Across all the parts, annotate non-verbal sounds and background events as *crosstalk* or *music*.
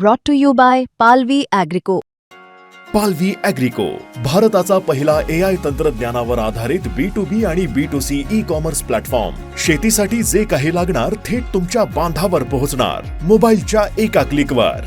brought to you by Palvi Agrico. पालवी अॅग्रिको भारताचा पहिला ए आय तंत्रज्ञानावर आधारित बी टू बी आणि B to C e commerce platform शेतीसाठी जे काही लागणार थेट तुमच्या बांधावर पोहोचणार. मोबाईलच्या एका क्लिकवर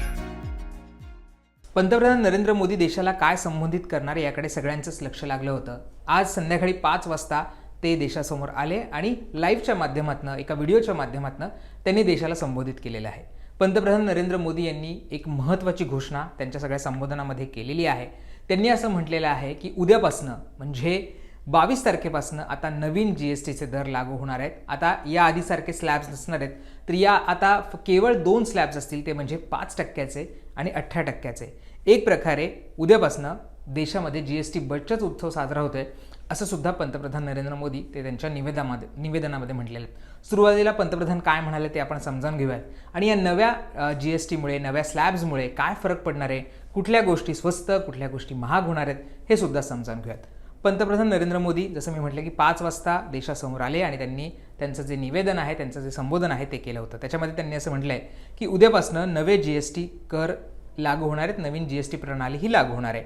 पंतप्रधान नरेंद्र मोदी देशाला काय संबोधित करणार याकडे सगळ्यांचंच लक्ष लागलं होतं. आज संध्याकाळी पाच वाजता ते देशासमोर आले आणि लाईव्हच्या माध्यमातून एका व्हिडिओच्या माध्यमातून त्यांनी देशाला संबोधित केलेलं आहे. पंतप्रधान नरेंद्र मोदी यांनी एक महत्त्वाची घोषणा त्यांच्या सगळ्या संबोधनामध्ये केलेली आहे. त्यांनी असं म्हटलेलं आहे की उद्यापासनं म्हणजे बावीस तारखेपासनं आता नवीन जी एस टीचे दर लागू होणार आहेत. आता या आधीसारखे स्लॅब्स नसणार आहेत. तर या आता केवळ दोन स्लॅब्स असतील ते म्हणजे पाच टक्क्याचे आणि अठरा टक्क्याचे. एक प्रकारे उद्यापासनं देशामध्ये जी एस टी बचत उत्सव साजरा होतोय. असं सुद्धा पंतप्रधान नरेंद्र मोदी ते त्यांच्या निवेदनामध्ये निवेदनामध्ये म्हटलेले आहेत. सुरुवातीला पंतप्रधान काय म्हणाले ते आपण समजावून घेऊयात. आणि या नव्या जी एस टीमुळे नव्या स्लॅब्समुळे काय फरक पडणार आहे? कुठल्या गोष्टी स्वस्त कुठल्या गोष्टी महाग होणार आहेत? हे सुद्धा समजावून घेऊयात. पंतप्रधान नरेंद्र मोदी जसं मी म्हटलं की पाच वाजता देशासमोर आले आणि त्यांनी त्यांचं जे निवेदन आहे त्यांचं जे संबोधन आहे ते केलं होतं. त्याच्यामध्ये त्यांनी असं म्हटलं आहे की उद्यापासनं नवे जी एस टी कर लागू होणार आहेत. नवीन जी एस टी प्रणाली ही लागू होणार आहे.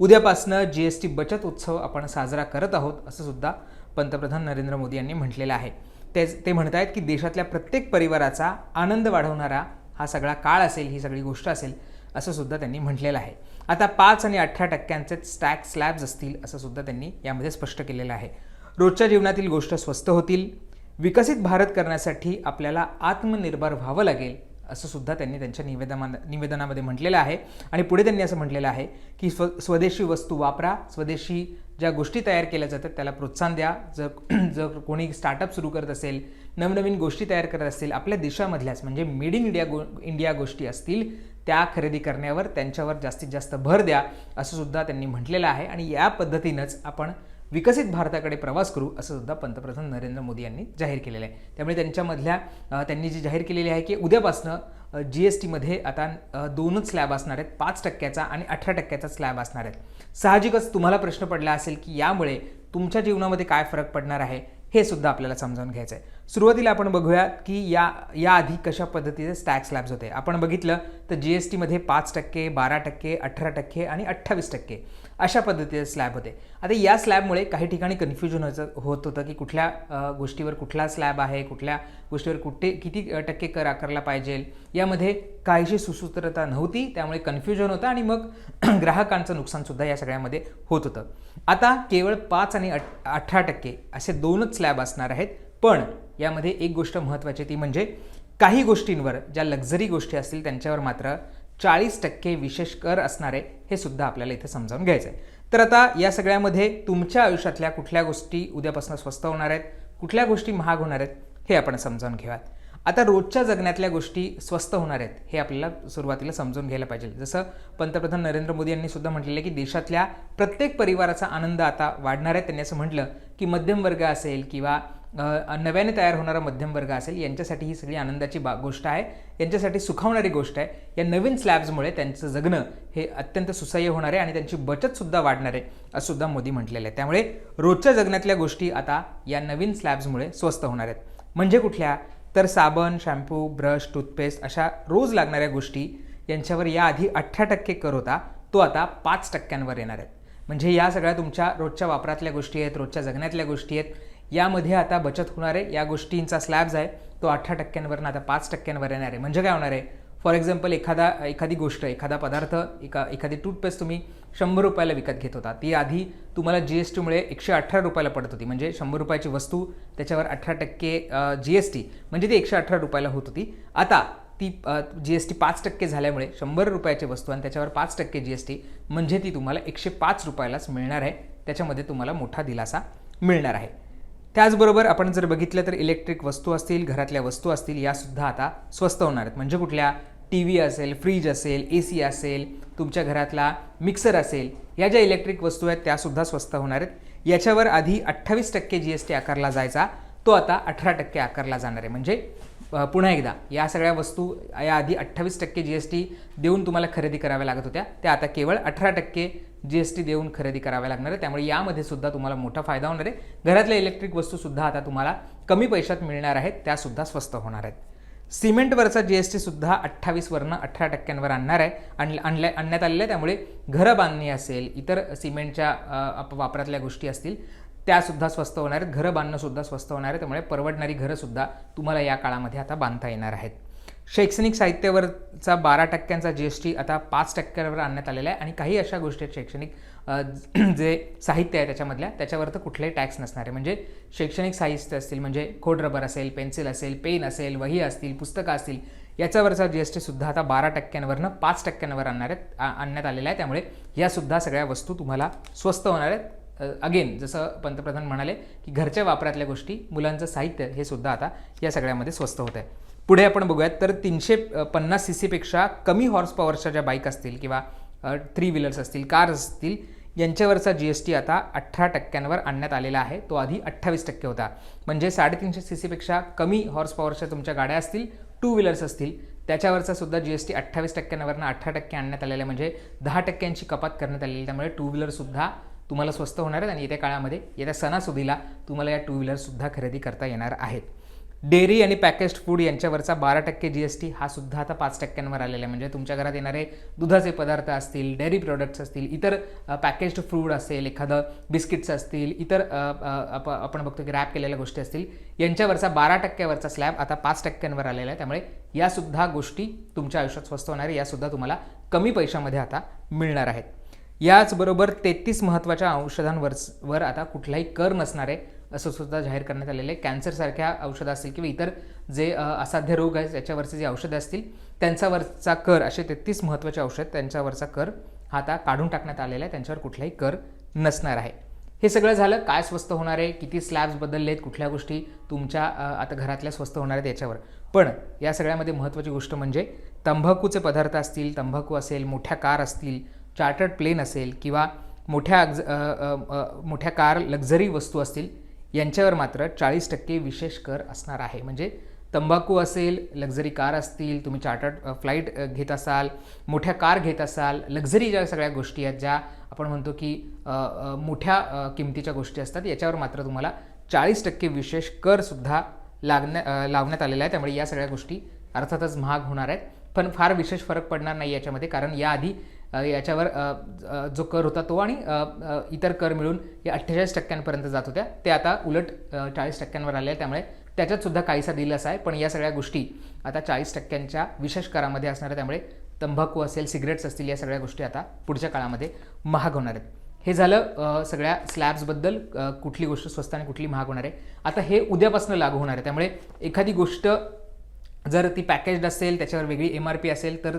उद्यापासनं जी एस टी बचत उत्सव आपण साजरा करत आहोत असं सुद्धा पंतप्रधान नरेंद्र मोदी यांनी म्हटलेलं आहे. ते ते म्हणत आहेत की देशातल्या प्रत्येक परिवाराचा आनंद वाढवणारा हा सगळा काळ असेल ही सगळी गोष्ट असेल असं सुद्धा त्यांनी म्हटलेलं आहे. आता पाच आणि अठरा टक्क्यांचे स्टॅक स्लॅब्स असतील असं सुद्धा त्यांनी यामध्ये स्पष्ट केलेलं आहे. रोजच्या जीवनातील गोष्ट स्वस्त होतील. विकसित भारत करण्यासाठी आपल्याला आत्मनिर्भर व्हावं लागेल असं सुद्धा त्यांनी त्यांच्या निवेदना निवेदनामध्ये म्हटलेलं आहे. आणि पुढे त्यांनी असं म्हटलेलं आहे की स्व स्वदेशी वस्तू वापरा. स्वदेशी ज्या गोष्टी तयार केल्या जातात त्याला प्रोत्साहन द्या. जर *clears throat* जर कोणी स्टार्टअप सुरू करत असेल नवनवीन गोष्टी तयार करत असतील आपल्या देशामधल्याच म्हणजे मेड इन इंडिया गो इंडिया गोष्टी असतील त्या खरेदी करण्यावर त्यांच्यावर जास्तीत जास्त भर द्या असं सुद्धा त्यांनी म्हटलेलं आहे. आणि या पद्धतीनंच आपण विकसित भारताकडे प्रवास करू असं सुद्धा पंतप्रधान नरेंद्र मोदी यांनी जाहीर केलेलं आहे. त्यामुळे त्यांच्यामधल्या त्यांनी जी जाहीर केलेली आहे की उद्यापासनं जी एस टीमध्ये आता दोनच स्लॅब असणार आहेत पाच टक्क्याचा आणि अठरा टक्क्याचा स्लॅब असणार आहेत. साहजिकच तुम्हाला प्रश्न पडला असेल की यामुळे तुमच्या जीवनामध्ये काय फरक पडणार आहे हे सुद्धा आपल्याला समजावून घ्यायचं आहे सुरुवातीला आपण बघूयात की या याआधी कशा पद्धतीचे स्टॅक स्लॅब्स होते. आपण बघितलं तर जी एस टीमध्ये पाच टक्के बारा टक्के अठरा टक्के आणि अठ्ठावीस टक्के अशा पद्धतीचे स्लॅब होते. आता या स्लॅबमुळे काही ठिकाणी कन्फ्युजन व्हायचं होत होतं की कुठल्या गोष्टीवर कुठला स्लॅब आहे कुठल्या गोष्टीवर कुठे किती टक्के कर आकारला पाहिजे. यामध्ये काहीशी सुसूत्रता नव्हती त्यामुळे कन्फ्युजन होतं आणि मग *clears throat* ग्राहकांचं नुकसानसुद्धा या सगळ्यामध्ये होत होतं. आता केवळ पाच आणि अठ अठरा टक्के असे दोनच स्लॅब असणार आहेत. पण यामध्ये एक गोष्ट महत्त्वाची ती म्हणजे काही गोष्टींवर ज्या लक्झरी गोष्टी असतील त्यांच्यावर मात्र चाळीस टक्के विशेष कर असणारे हे सुद्धा आपल्याला इथे समजावून घ्यायचं आहे तर आता या सगळ्यामध्ये तुमच्या आयुष्यातल्या कुठल्या गोष्टी उद्यापासून स्वस्त होणार आहेत कुठल्या गोष्टी महाग होणार आहेत हे आपण समजावून घेऊयात. आता रोजच्या जगण्यातल्या गोष्टी स्वस्त होणार आहेत हे आपल्याला सुरुवातीला समजून घ्यायला पाहिजे. जसं पंतप्रधान नरेंद्र मोदी यांनी सुद्धा म्हटलेलं आहे की देशातल्या प्रत्येक परिवाराचा आनंद आता वाढणार आहे. त्यांनी असं म्हटलं की मध्यम वर्ग असेल किंवा नव्याने तयार होणारा मध्यम वर्ग असेल यांच्यासाठी ही सगळी आनंदाची बा गोष्ट आहे. यांच्यासाठी सुखावणारी गोष्ट आहे. या नवीन स्लॅब्समुळे त्यांचं जगणं हे अत्यंत सुसह्य होणार आहे आणि त्यांची बचतसुद्धा वाढणार आहे असं सुद्धा मोदी म्हटलेलं आहे. त्यामुळे रोजच्या जगण्यातल्या गोष्टी आता या नवीन स्लॅब्समुळे स्वस्त होणार आहेत. म्हणजे कुठल्या? तर साबण शॅम्पू ब्रश टूथपेस्ट अशा रोज लागणाऱ्या गोष्टी यांच्यावर याआधी अठरा टक्के कर होता तो आता पाच टक्क्यांवर येणार आहेत. म्हणजे या सगळ्या तुमच्या रोजच्या वापरातल्या गोष्टी आहेत रोजच्या जगण्यातल्या गोष्टी आहेत. यामध्ये आता बचत होणार आहे. या गोष्टींचा स्लॅब्स आहे. तो अठरा टक्क्यांवरनं आता पाच टक्क्यांवर येणार आहे. म्हणजे काय होणार आहे? फॉर एक्झाम्पल एखादा एखादी गोष्ट एखादा पदार्थ एका एखादी टूथपेस्ट तुम्ही शंभर रुपयाला विकत घेत होता. ती आधी तुम्हाला जी एस टीमुळे एकशे अठरा रुपयाला पडत होती. म्हणजे शंभर रुपयाची वस्तू त्याच्यावर अठरा टक्के जी एस टी म्हणजे ती एकशे अठरा रुपयाला होत होती. आता ती जी एस टी पाच टक्के झाल्यामुळे शंभर रुपयाची वस्तू आणि त्याच्यावर पाच टक्के जी एस टी म्हणजे ती तुम्हाला एकशे पाच रुपयालाच मिळणार आहे. त्याच्यामध्ये तुम्हाला मोठा दिलासा मिळणार आहे. त्याचबरोबर आपण जर बघितलं तर इलेक्ट्रिक वस्तू असतील घरातल्या वस्तू असतील यासुद्धा आता स्वस्त होणार आहेत. म्हणजे कुठल्या? टी व्ही असेल फ्रीज असेल ए सी असेल तुमच्या घरातला मिक्सर असेल या ज्या इलेक्ट्रिक वस्तू आहेत त्यासुद्धा स्वस्त होणार आहेत. याच्यावर आधी अठ्ठावीस टक्के जी एस टी आकारला जायचा. तो आता अठरा टक्के आकारला जाणार आहे. म्हणजे पुन्हा एकदा या सगळ्या वस्तू याआधी अठ्ठावीस टक्के जी एस टी देऊन तुम्हाला खरेदी कराव्या लागत होत्या. त्या आता केवळ अठरा टक्के जी एस टी देऊन खरेदी कराव्या लागणार आहे. त्यामुळे यामध्ये सुद्धा तुम्हाला मोठा फायदा होणार आहे. घरातल्या इलेक्ट्रिक वस्तूसुद्धा आता तुम्हाला कमी पैशात मिळणार आहेत. त्यासुद्धा स्वस्त होणार आहेत. सिमेंटवरचा जी एस टीसुद्धा अठ्ठावीसवरनं अठरा टक्क्यांवर आणणार आहे. आणल्या आणल्या आणण्यात आलेलं आहे. त्यामुळे घरं बांधणी असेल इतर सिमेंटच्या आप- वापरातल्या गोष्टी असतील त्यासुद्धा स्वस्त होणार आहेत. घरं बांधणंसुद्धा स्वस्त होणार आहे. त्यामुळे परवडणारी घरंसुद्धा तुम्हाला या काळामध्ये आता बांधता येणार आहेत. शैक्षणिक साहित्यावरचा बारा टक्क्यांचा जी एस टी आता पाच टक्क्यांवर आणण्यात आलेला आहे. आणि काही अशा गोष्टी आहेत शैक्षणिक जे साहित्य आहे त्याच्यामधल्या त्याच्यावर तर कुठलेही टॅक्स नसणार आहे. म्हणजे शैक्षणिक साहित्य असतील म्हणजे खोड रबर असेल पेन्सिल असेल पेन असेल वही असतील पुस्तकं असतील याच्यावरचा जी एस टीसुद्धा आता बारा टक्क्यांवरनं पाच टक्क्यांवर आणणार आहेत आणण्यात आलेला आहे. त्यामुळे यासुद्धा सगळ्या वस्तू तुम्हाला स्वस्त होणार आहेत. अगेन जसं पंतप्रधान म्हणाले की घरच्या वापरातल्या गोष्टी मुलांचं साहित्य हे सुद्धा आता या सगळ्यामध्ये स्वस्त होत आहे पुढे आपण बघूयात तर तीनशे पन्नास सी सीपेक्षा कमी हॉर्स पॉवरच्या ज्या बाईक असतील किंवा थ्री व्हीलर्स असतील कार्स असतील यांच्यावरचा जी एस टी आता अठरा टक्क्यांवर आणण्यात आलेला आहे. तो आधी अठ्ठावीस टक्के होता. म्हणजे साडेतीनशे सी सीपेक्षा कमी हॉर्स पॉवरच्या तुमच्या गाड्या असतील टू व्हीलर्स असतील त्याच्यावरचा सुद्धा जी एस टी अठ्ठावीस टक्क्यांवरनं अठरा टक्के आणण्यात आलेला आहे. म्हणजे दहा टक्क्यांची कपात करण्यात आलेली त्यामुळे टू व्हीलरसुद्धा तुम्हाला स्वस्त होणार आहेत आणि येत्या काळामध्ये येत्या सणासुदीला तुम्हाला या टू व्हीलरसुद्धा खरेदी करता येणार आहेत. डेअरी आणि पॅकेज्ड फूड यांच्यावरचा बारा टक्के जी एस टी हा सुद्धा आता पाच टक्क्यांवर आलेला आहे. म्हणजे तुमच्या घरात येणारे दुधाचे पदार्थ असतील डेअरी प्रोडक्ट्स असतील इतर पॅकेज्ड फूड असेल एखादं बिस्किट्स असतील इतर आप- आपण बघतो की रॅप केलेल्या गोष्टी असतील यांच्यावरचा बारा टक्क्यावरचा स्लॅब आता पाच टक्क्यांवर आलेला आहे. त्यामुळे यासुद्धा गोष्टी तुमच्या आयुष्यात स्वस्त होणार आहे. यासुद्धा तुम्हाला कमी पैशामध्ये आता मिळणार आहेत. याचबरोबर तेहतीस महत्त्वाच्या औषधांवर वर आता कुठलाही कर नसणार आहे असं सुद्धा जाहीर करण्यात आलेलं आहे. कॅन्सरसारख्या औषधं असतील किंवा इतर जे असाध्य रोग आहेत त्याच्यावरचे जे औषधं असतील त्यांच्यावरचा कर असे तेहतीस महत्त्वाचे औषध त्यांच्यावरचा कर हा आता काढून टाकण्यात आलेला आहे. त्यांच्यावर कुठलाही कर नसणार आहे. हे सगळं झालं काय स्वस्त होणार आहे किती स्लॅब्स बदलले आहेत कुठल्या गोष्टी तुमच्या आता घरातल्या स्वस्त होणार आहेत याच्यावर. पण या सगळ्यामध्ये महत्त्वाची गोष्ट म्हणजे तंबाखूचे पदार्थ असतील तंबाखू असेल मोठ्या कार असतील चार्टर्ड प्लेन असेल किंवा मोठ्या अग्ज- मोठ्या कार लक्झरी वस्तू असतील यांच्यावर मात्र चाळीस टक्के विशेष कर असणार आहे. म्हणजे तंबाखू असेल लक्झरी कार असतील तुम्ही चार्टर्ड फ्लाईट घेत असाल मोठ्या कार घेत असाल लक्झरी ज्या सगळ्या गोष्टी आहेत ज्या आपण म्हणतो की मोठ्या किमतीच्या गोष्टी असतात याच्यावर मात्र तुम्हाला चाळीस टक्के विशेष करसुद्धा लागण्या लावण्यात आलेला आहे. त्यामुळे या सगळ्या गोष्टी अर्थातच महाग होणार आहेत. पण फार विशेष फरक पडणार नाही याच्यामध्ये कारण याआधी याच्यावर जो कर होता तो आणि इतर कर मिळून या अठ्ठेचाळीस टक्क्यांपर्यंत जात होत्या. ते आता उलट चाळीस टक्क्यांवर आले आहे त्यामुळे त्याच्यात सुद्धा काहीसा दिलासा आहे. पण या सगळ्या गोष्टी आता चाळीस टक्क्यांच्या विशेष करामध्ये असणार त्यामुळे तंबाखू असेल सिगरेट्स असतील या सगळ्या गोष्टी आता पुढच्या काळामध्ये महाग होणार आहेत. हे झालं सगळ्या स्लॅब्सबद्दल कुठली गोष्ट स्वस्त आणि कुठली महाग होणार आहे. आता हे उद्यापासून लागू होणार आहे. त्यामुळे एखादी गोष्ट जर ती पॅकेज्ड असेल त्याच्यावर वेगळी एम आर पी असेल तर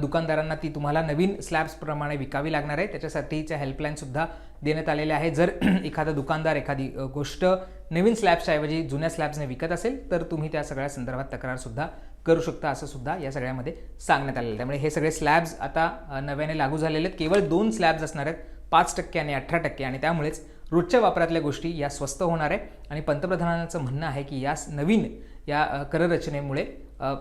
दुकानदारांना ती तुम्हाला नवीन स्लॅब्सप्रमाणे विकावी लागणार आहे. त्याच्यासाठीच्या हेल्पलाईनसुद्धा देण्यात आलेल्या आहे जर *clears throat* एखादा दुकानदार एखादी गोष्ट नवीन स्लॅब्सच्याऐवजी जुन्या स्लॅब्सने विकत असेल तर तुम्ही त्या सगळ्या संदर्भात तक्रारसुद्धा करू शकता असं सुद्धा या सगळ्यामध्ये सांगण्यात आलेलं आहे. त्यामुळे हे सगळे स्लॅब्स आता नव्याने लागू झालेले आहेत. केवळ दोन स्लॅब्स असणार आहेत पाच टक्के आणि अठरा टक्के. आणि त्यामुळेच रोजच्या वापरातल्या गोष्टी या स्वस्त होणार आहे. आणि पंतप्रधानांचं म्हणणं आहे की या नवीन या कररचनेमुळे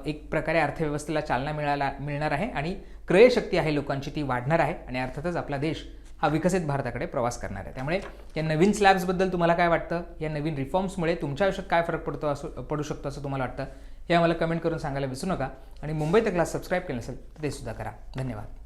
एक प्रकारे अर्थव्यवस्थेला चालना मिळाला मिळणार आहे आणि क्रयशक्ती आहे लोकांची ती वाढणार आहे आणि अर्थातच आपला देश हा विकसित भारताकडे प्रवास करणार आहे. त्यामुळे या नवीन स्लॅब्सबद्दल तुम्हाला काय वाटतं? या नवीन रिफॉर्म्समुळे तुमच्या आयुष्यात काय फरक पडतो असं पडू शकतो असं तुम्हाला वाटतं? हे आम्हाला कमेंट करून सांगायला विसरू नका आणि मुंबई तकला सबस्क्राईब केलं नसेल तर ते सुद्धा करा. धन्यवाद.